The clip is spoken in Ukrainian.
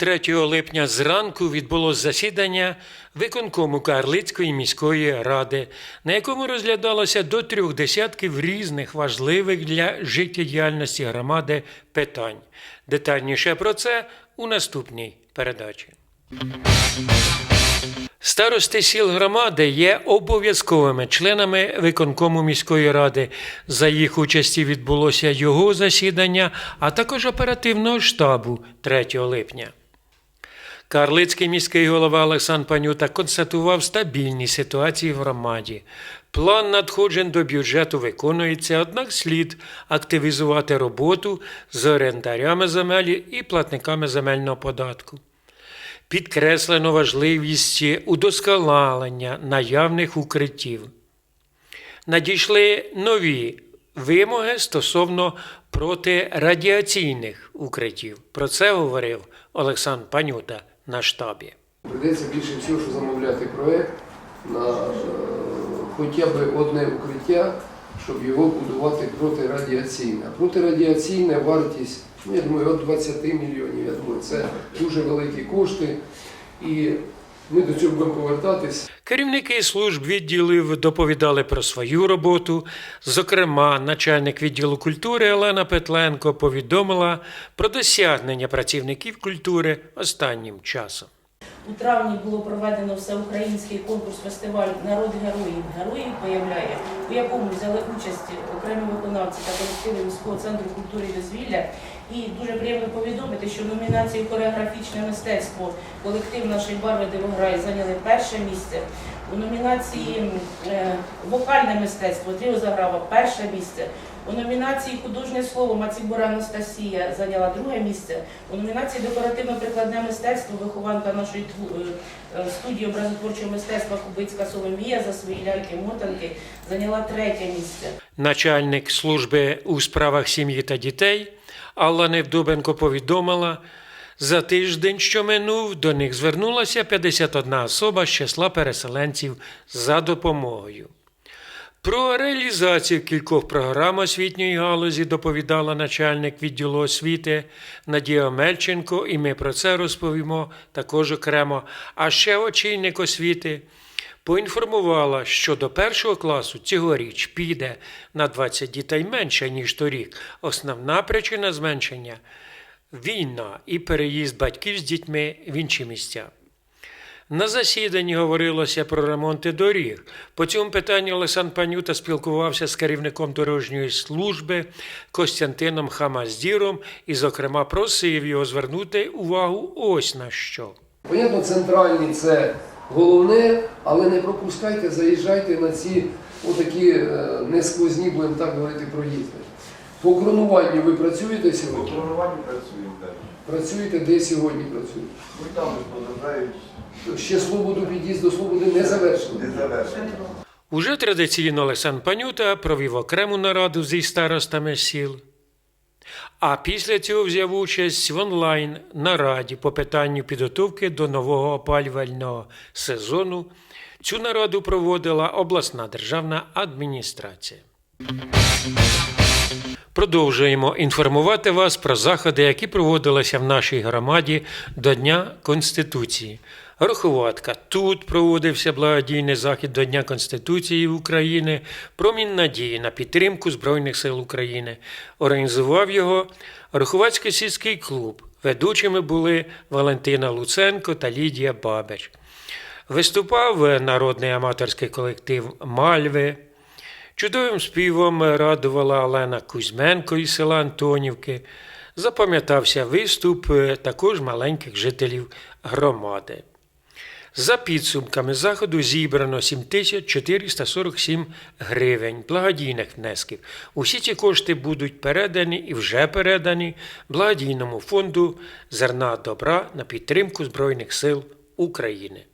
3 липня зранку відбулось засідання виконкому Карлицької міської ради, на якому розглядалося до трьох десятків різних важливих для життєдіяльності громади питань. Детальніше про це у наступній передачі. Старости сіл громади є обов'язковими членами виконкому міської ради. За їх участі відбулося його засідання, а також оперативного штабу 3 липня. Карлицький міський голова Олександр Панюта констатував стабільні ситуації в громаді. План надходжень до бюджету виконується, однак слід активізувати роботу з орендарями земель і платниками земельного податку. Підкреслено важливість удосконалення наявних укриттів. Надійшли нові вимоги стосовно протирадіаційних укриттів. Про це говорив Олександр Панюта на штабі. Придеться більше всього, що замовляти проєкт на е, хоча б одне укриття, щоб його будувати протирадіаційне. Протирадіаційна вартість, ну, я думаю, від 20 мільйонів. Я думаю, це дуже великі кошти. І ми до цього будемо повертатись. Керівники служб відділів доповідали про свою роботу. Зокрема, начальник відділу культури Олена Петленко повідомила про досягнення працівників культури останнім часом. У травні було проведено всеукраїнський конкурс фестиваль Народ героїв. Героїв появляє, у якому взяли участь окремі виконавці та колективи міського центру культури і дозвілля. І дуже приємно повідомити, що в номінації хореографічне мистецтво колектив нашої барви Дивограй зайняли перше місце. У номінації е, вокальне мистецтво Тріо Заграва перше місце. У номінації художнє слово Мацібура Анастасія зайняла друге місце. У номінації декоративно-прикладне мистецтво вихованка нашої е, е, студії образотворчого мистецтва Кубицька Соломія за свої ляльки-мотанки зайняла третє місце. Начальник служби у справах сім'ї та дітей Алла Невдубенко повідомила, за тиждень, що минув, до них звернулася 51 особа з числа переселенців за допомогою. Про реалізацію кількох програм освітньої галузі доповідала начальник відділу освіти Надія Мельченко, і ми про це розповімо також окремо. А ще очільник освіти поінформувала, що до першого класу цьогоріч піде на 20 дітей менше, ніж торік. Основна причина зменшення війна і переїзд батьків з дітьми в інші місця. На засіданні говорилося про ремонти доріг. По цьому питанню Олександр Панюта спілкувався з керівником дорожньої служби Костянтином Хамаздіром і, зокрема, просив його звернути увагу ось на що. Понятно, центральні це головне, але не пропускайте, заїжджайте на ці отакі е, несквозні, будемо так говорити, проїзди. По кронуванню ви працюєте сьогодні? По плануванню працюємо далі. Працюєте, де сьогодні працюєте? І там продовжають Ще Слободу під'їзд до Слободи не завершено. не завершені. Уже традиційно Олександр Панюта провів окрему нараду зі старостами сіл. А після цього взяв участь в онлайн нараді по питанню підготовки до нового опалювального сезону. Цю нараду проводила обласна державна адміністрація. Продовжуємо інформувати вас про заходи, які проводилися в нашій громаді до Дня Конституції. Рахуватка. Тут проводився благодійний захід до Дня Конституції України Промінь надії на підтримку Збройних сил України. Організував його Рахувацький сільський клуб. Ведучими були Валентина Луценко та Лідія Бабич. Виступав народний аматорський колектив Мальви. Чудовим співом радувала Олена Кузьменко із села Антонівки. Запам'ятався виступ також маленьких жителів громади. За підсумками заходу зібрано 7447 гривень благодійних внесків. Усі ці кошти будуть передані і вже передані благодійному фонду Зерна добра на підтримку Збройних сил України.